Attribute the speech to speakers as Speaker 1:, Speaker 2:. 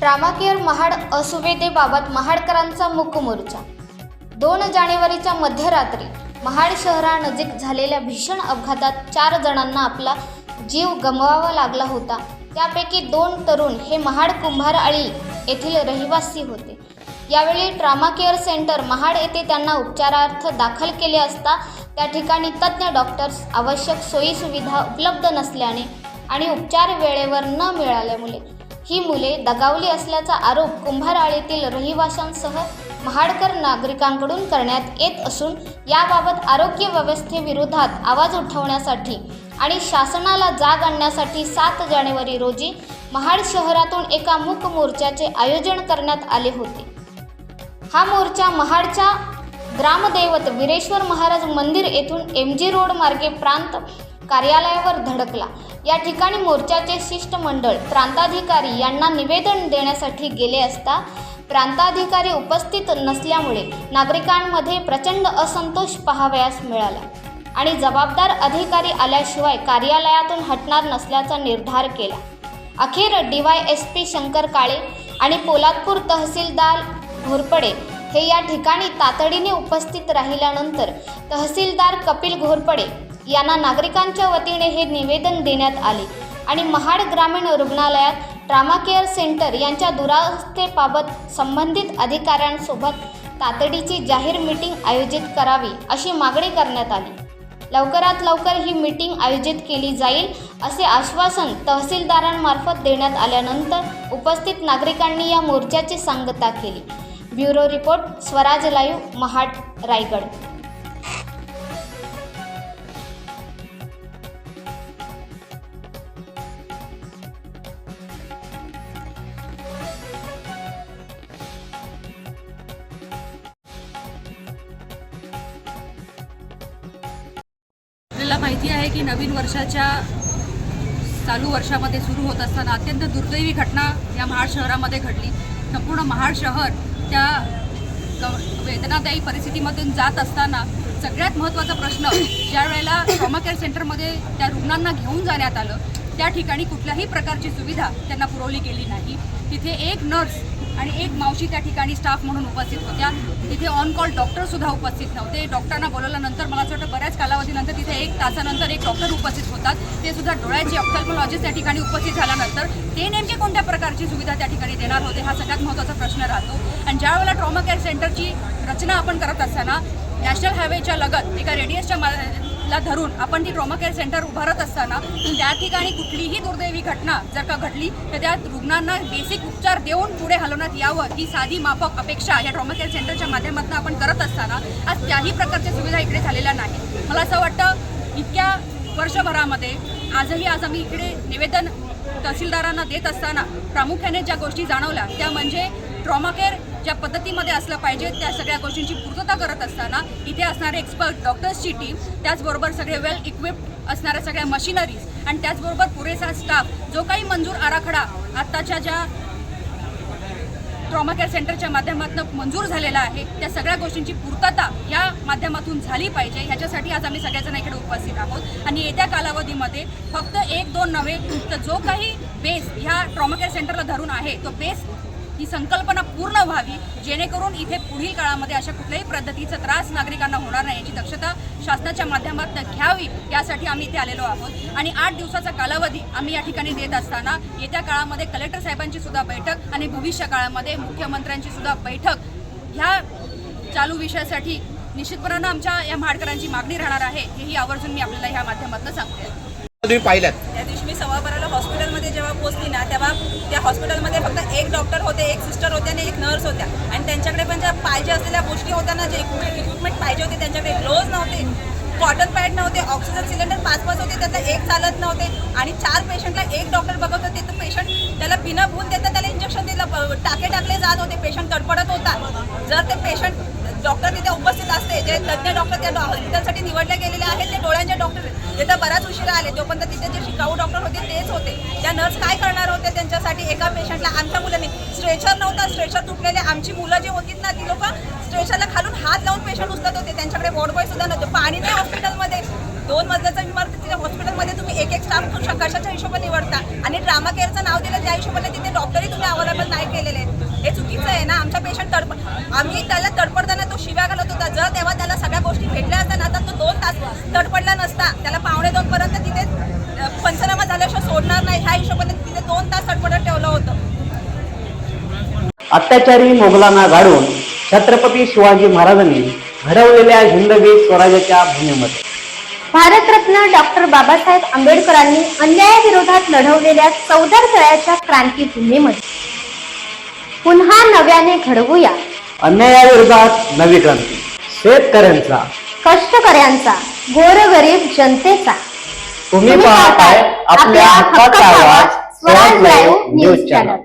Speaker 1: Trauma care Mahad असुविधेबाबत महाडकरांचा मूक मोर्चा दोन जानेवारीच्या मध्यरात्री महाड शहरानजीक झालेल्या भीषण अपघातात चार जणांना आपला जीव गमवावा लागला होता. त्यापैकी दोन तरुण हे महाड कुंभारआळी येथील रहिवासी होते. यावेळी ट्रामा केअर सेंटर महाड येथे त्यांना उपचारार्थ दाखल केले असता त्या ठिकाणी तज्ज्ञ डॉक्टर्स आवश्यक सोयीसुविधा उपलब्ध नसल्याने आणि उपचार वेळेवर न मिळाल्यामुळे ही मुले दगावली असल्याचा आरोप कुंभारआळीतील रहिवाशांसह महाडकर नागरिकांकडून करण्यात येत असून याबाबत आरोग्य व्यवस्थेविरोधात आवाज उठवण्यासाठी आणि शासनाला जाग आणण्यासाठी सात जानेवारी रोजी महाड शहरातून एका मूक मोर्चाचे आयोजन करण्यात आले होते. हा मोर्चा महाडच्या ग्रामदैवत वीरेश्वर महाराज मंदिर येथून एम जी रोड मार्गे प्रांत कार्यालयावर धडकला. या ठिकाणी मोर्चाचे शिष्टमंडळ प्रांताधिकारी यांना निवेदन देण्यासाठी गेले असता प्रांताधिकारी उपस्थित नसल्यामुळे नागरिकांमध्ये प्रचंड असंतोष पाहावयास मिळाला आणि जबाबदार अधिकारी आल्याशिवाय कार्यालयातून हटणार नसल्याचा निर्धार केला. अखेर D Y S P Shankar Kale आणि पोलादपूर तहसीलदार घोरपडे हे या ठिकाणी तातडीने उपस्थित राहिल्यानंतर तहसीलदार कपिल घोरपडे यांना नागरिकांच्या वतीने हे निवेदन देण्यात आले. आणि महाड ग्रामीण रुग्णालयात ट्रामा केअर सेंटर यांच्या दुरावस्थेबाबत संबंधित अधिकाऱ्यांसोबत तातडीची जाहीर मीटिंग आयोजित करावी अशी मागणी करण्यात आली. लवकरात लवकर ही मीटिंग आयोजित केली जाईल असे आश्वासन तहसीलदारांमार्फत देण्यात आल्यानंतर उपस्थित नागरिकांनी या मोर्चाची सांगता केली. Bureau report Swaraj live Mahad Raigad.
Speaker 2: माहिती आहे की नवीन वर्षाच्या चालू वर्षामध्ये सुरू होत असताना अत्यंत दुर्दैवी घटना या महाड शहरामध्ये घडली. संपूर्ण महाड शहर त्या ग- वेदनादायी परिस्थितीमधून जात असताना सगळ्यात महत्त्वाचा प्रश्न ज्या वेळेला ट्रॉमा केअर सेंटरमध्ये त्या रुग्णांना घेऊन जाण्यात आलं त्या ठिकाणी कुठल्याही प्रकारची सुविधा त्यांना पुरवली गेली नाही. तिथे एक नर्स आणि एक मावशी त्या ठिकाणी स्टाफ म्हणून उपस्थित होत्या. तिथे ऑन कॉल डॉक्टरसुद्धा उपस्थित नव्हते. डॉक्टरांना बोलवल्यानंतर मला असं वाटतं बऱ्याच कालावधीनंतर तिथे एक तासानंतर एक डॉक्टर उपस्थित होतात. ते सुद्धा डोळ्याचे ऑप्थॅल्मॉलॉजिस्ट त्या ठिकाणी उपस्थित झाल्यानंतर ते नेमके कोणत्या प्रकारची सुविधा त्या ठिकाणी देणार होते हा सगळ्यात महत्त्वाचा प्रश्न राहतो. आणि ज्या वेळेला ट्रॉमा केअर सेंटरची रचना आपण करत असताना नॅशनल हायवेच्या लगत एका रेडियसच्या मा ला धरून आपण ती ट्रॉमा केअर सेंटर उभारत असताना त्या ठिकाणी कुठलीही दुर्दैवी घटना जर का घडली तर त्या रुग्णांना बेसिक उपचार देऊन पुढे हलवण्यात यावं ही साधी माफक अपेक्षा या ट्रॉमा केअर सेंटरच्या माध्यमातून आपण करत असताना आज त्याही प्रकारच्या सुविधा इकडे झालेल्या नाही मला असं वाटतं इतक्या वर्षभरामध्ये आजही आज आम्ही इकडे निवेदन तहसीलदारांना देत असताना प्रामुख्याने ज्या गोष्टी जाणवल्या त्या म्हणजे ट्रॉमा केअर ज्या पद्धतीमध्ये असलं पाहिजे त्या सगळ्या गोष्टींची पूर्तता करत असताना इथे असणारे एक्सपर्ट डॉक्टर्सची टीम त्याचबरोबर सगळे वेल इक्विप्ड असणाऱ्या सगळ्या मशिनरीज आणि त्याचबरोबर पुरेसा स्टाफ जो काही मंजूर आराखडा आत्ताच्या ज्या ट्रॉमा केअर सेंटरच्या माध्यमातून मंजूर झालेला आहे त्या सगळ्या गोष्टींची पूर्तता या माध्यमातून झाली पाहिजे. ह्याच्यासाठी आज आम्ही सगळ्याजण इकडे उपस्थित आहोत. आणि येत्या कालावधीमध्ये फक्त एक दोन नव्हे तर जो काही बेस ह्या ट्रॉमा केअर सेंटरला धरून आहे तो बेस ही संकल्पना पूर्ण व्हावी जेणेकरून इथे पुढील काळामध्ये अशा कुठल्याही पद्धतीचा त्रास नागरिकांना होणार नाही याची दक्षता शासनाच्या माध्यमातून घ्यावी यासाठी आम्ही इथे आलेलो आहोत. आणि आठ दिवसाचा कालावधी आम्ही या ठिकाणी देत असताना येत्या काळामध्ये कलेक्टर साहेबांची सुद्धा बैठक आणि भविष्य काळामध्ये मुख्यमंत्र्यांची सुद्धा बैठक ह्या चालू विषयासाठी निश्चितपणानं आमच्या या महाडकरांची मागणी राहणार आहे हेही आवर्जून मी आपल्याला ह्या माध्यमातून सांगते.
Speaker 3: तुम्ही पाहिल्यात.
Speaker 4: त्या दिवशी मी सव्वा बाराला हॉस्पिटलमध्ये जेव्हा पोहोचली ना तेव्हा त्या हॉस्पिटलमध्ये फक्त एक डॉक्टर होते एक सिस्टर होते आणि एक नर्स होत्या. आणि त्यांच्याकडे पण ज्या पाहिजे असलेल्या गोष्टी होत्या ना जे इक्विपमेंट पाहिजे होते त्यांच्याकडे ग्लोव्ज नव्हते कॉटन पॅड नव्हते ऑक्सिजन सिलेंडर पाच पाच होते त्यातलं एक चालत नव्हते. आणि चार पेशंटला एक डॉक्टर बघत होते तर पेशंट त्याला बिना भूल देता त्याला इंजेक्शन दिलं टाके टाकले जात होते पेशंट तडपडत होता. जर ते पेशंट डॉक्टर तिथे उपस्थित जे तज्ज्ञ डॉक्टर त्या हॉस्पिटलसाठी निवडले गेलेले आहेत. ते डोळ्यांचे डॉक्टर तिथं बराच उशिरा आले. तोपर्यंत तिथे जे शिकाऊ डॉक्टर होते तेच होते. त्या नर्स काय करणार होते त्यांच्यासाठी? एका पेशंटला आमच्या मुलांनी स्ट्रेचर नव्हता. स्ट्रेचर तुटलेले. आमची मुलं जी होती ना ती लोक स्ट्रेचरला खालून हात लावून पेशंट उचलत होते. त्यांच्याकडे वॉर्ड बॉय सुद्धा नव्हतं. पाणी नाही हॉस्पिटलमध्ये दोन मजल्याचा इमारत तिथे हॉस्पिटलमध्ये तुम्ही एक एक स्टाफ कशाच्या हिशोबाने निवडता? आणि ड्रामा केअरचं नाव दिलं त्या हिशोबाने तिथे डॉक्टरही तुम्ही अवेलेबल नाही केलेले हे चुकीचं आहे ना? आमच्या पेशंट तडपड आम्ही त्याला तडपडताना तो शिव्या घालत होता. जर तेव्हा त्याला सगळ्या गोष्टी भेटल्या असत्या ना तर तो दोन तास तडपडला नसता. त्याला पावणे दोन पर्यंत तिथे पंचनामा झाल्याशिवाय सोडणार नाही. ह्या हिशोबाने तिथे दोन तास तडपडत ठेवलं होतं.
Speaker 3: अत्याचारी मोगलांना गाडून छत्रपती शिवाजी महाराजांनी घडवलेल्या हिंदवी स्वराज्याच्या भूमीमध्ये.
Speaker 5: भारतरत्न डॉक्टर बाबासाहेब आंबेडकरांनी अन्यायाविरोधात लढवलेल्या चौदार तळ्याच्या क्रांतीभूमीमध्ये पुन्हा नव्याने घडवूया.
Speaker 3: अन्यायाविरोधात नवी क्रांती. शेतकऱ्यांचा.
Speaker 5: कष्टकऱ्यांचा. गोरगरीब जनतेचा.
Speaker 3: तुम्ही पाहताय आपल्या हक्काचा आवाज स्वराज लाईव्ह न्यूज चॅनल.